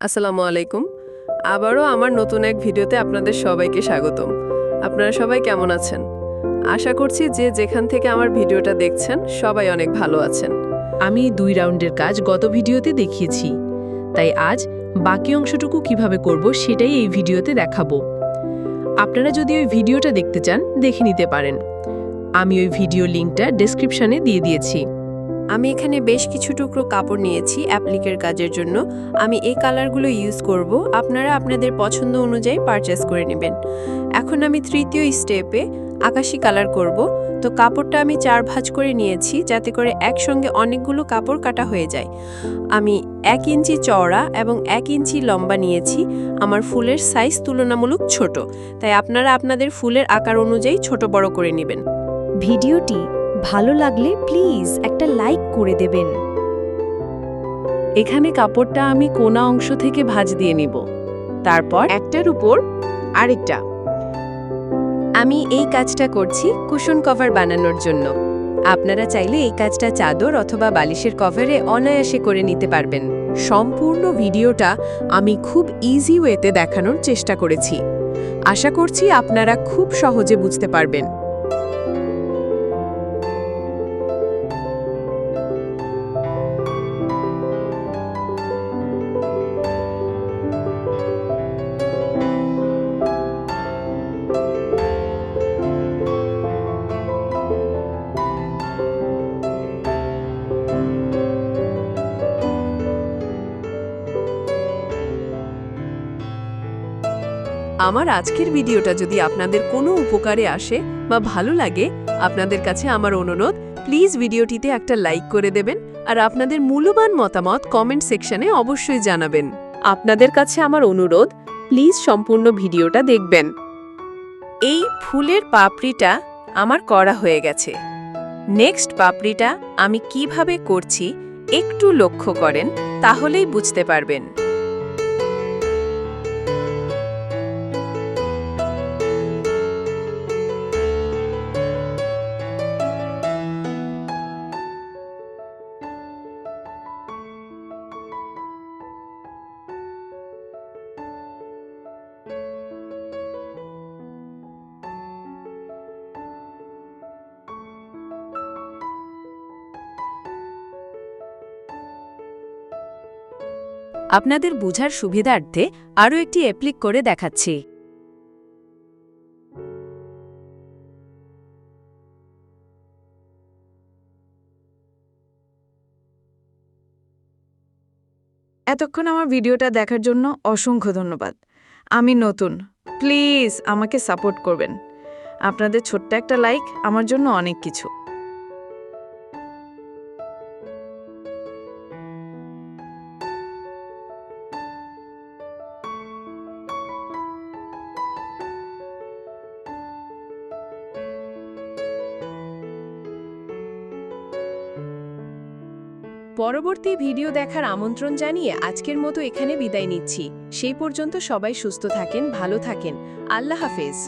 আসসালামু আলাইকুম। আবারও আমার নতুন এক ভিডিওতে আপনাদের সবাইকে স্বাগতম। আপনারা সবাই কেমন আছেন? আশা করছি যে যেখান থেকে আমার ভিডিওটা দেখছেন, সবাই অনেক ভালো আছেন। আমি দুই রাউন্ডের কাজ গত ভিডিওতে দেখিয়েছি। তাই আজ বাকি অংশটুকু কীভাবে করব সেটাই এই ভিডিওতে দেখাবো। আপনারা যদি ওই ভিডিওটা দেখতে চান, দেখে নিতে পারেন। আমি ওই ভিডিও লিঙ্কটা ডেসক্রিপশনে দিয়ে দিয়েছি। আমি এখানে বেশ কিছু টুকরো কাপড় নিয়েছি অ্যাপ্লিকের কাজের জন্য। আমি এই কালারগুলো ইউজ করব। আপনারা আপনাদের পছন্দ অনুযায়ী পারচেস করে নেবেন। এখন আমি তৃতীয় স্টেপে আকাশি কালার করব। তো কাপড়টা আমি চার ভাঁজ করে নিয়েছি যাতে করে একসঙ্গে অনেকগুলো কাপড় কাটা হয়ে যায়। আমি এক ইঞ্চি চওড়া এবং এক ইঞ্চি লম্বা নিয়েছি। আমার ফুলের সাইজ তুলনামূলক ছোট। তাই আপনারা আপনাদের ফুলের আকার অনুযায়ী ছোট বড় করে নেবেন। ভিডিওটি ভালো লাগলে প্লিজ একটা লাইক করে দেবেন। এখানে কাপড়টা আমি কোনা অংশ থেকে ভাজ দিয়ে নিব। তারপর একটার উপর আরেকটা। আমি এই কাজটা করছি কুশন কভার বানানোর জন্য। আপনারা চাইলে এই কাজটা চাদর অথবা বালিশের কভারে অনায়াসে করে নিতে পারবেন। সম্পূর্ণ ভিডিওটা আমি খুব ইজি ওয়েতে দেখানোর চেষ্টা করেছি। আশা করছি আপনারা খুব সহজে বুঝতে পারবেন। আমার আজকের ভিডিওটা যদি আপনাদের কোনো উপকারে আসে বা ভালো লাগে, আপনাদের কাছে আমার অনুরোধ প্লিজ ভিডিওটিতে একটা লাইক করে দেবেন আর আপনাদের মূল্যবান মতামত কমেন্ট সেকশনে অবশ্যই জানাবেন। আপনাদের কাছে আমার অনুরোধ প্লিজ সম্পূর্ণ ভিডিওটা দেখবেন। এই ফুলের পাপড়িটা আমার করা হয়ে গেছে। নেক্সট পাপড়িটা আমি কীভাবে করছি একটু লক্ষ্য করেন, তাহলেই বুঝতে পারবেন। আপনাদের বুঝার সুবিধার্থে আরও একটি অ্যাপ্লিক করে দেখাচ্ছি। এতক্ষণ আমার ভিডিওটা দেখার জন্য অসংখ্য ধন্যবাদ। আমি নতুন। প্লিজ আমাকে সাপোর্ট করবেন। আপনাদের ছোট্ট একটা লাইক আমার জন্য অনেক কিছু। পরবর্তী ভিডিও দেখার আমন্ত্রণ জানিয়ে আজকের মতো এখানে বিদায় নিচ্ছি। সেই পর্যন্ত সবাই সুস্থ থাকেন, ভালো থাকেন। আল্লাহ হাফেজ।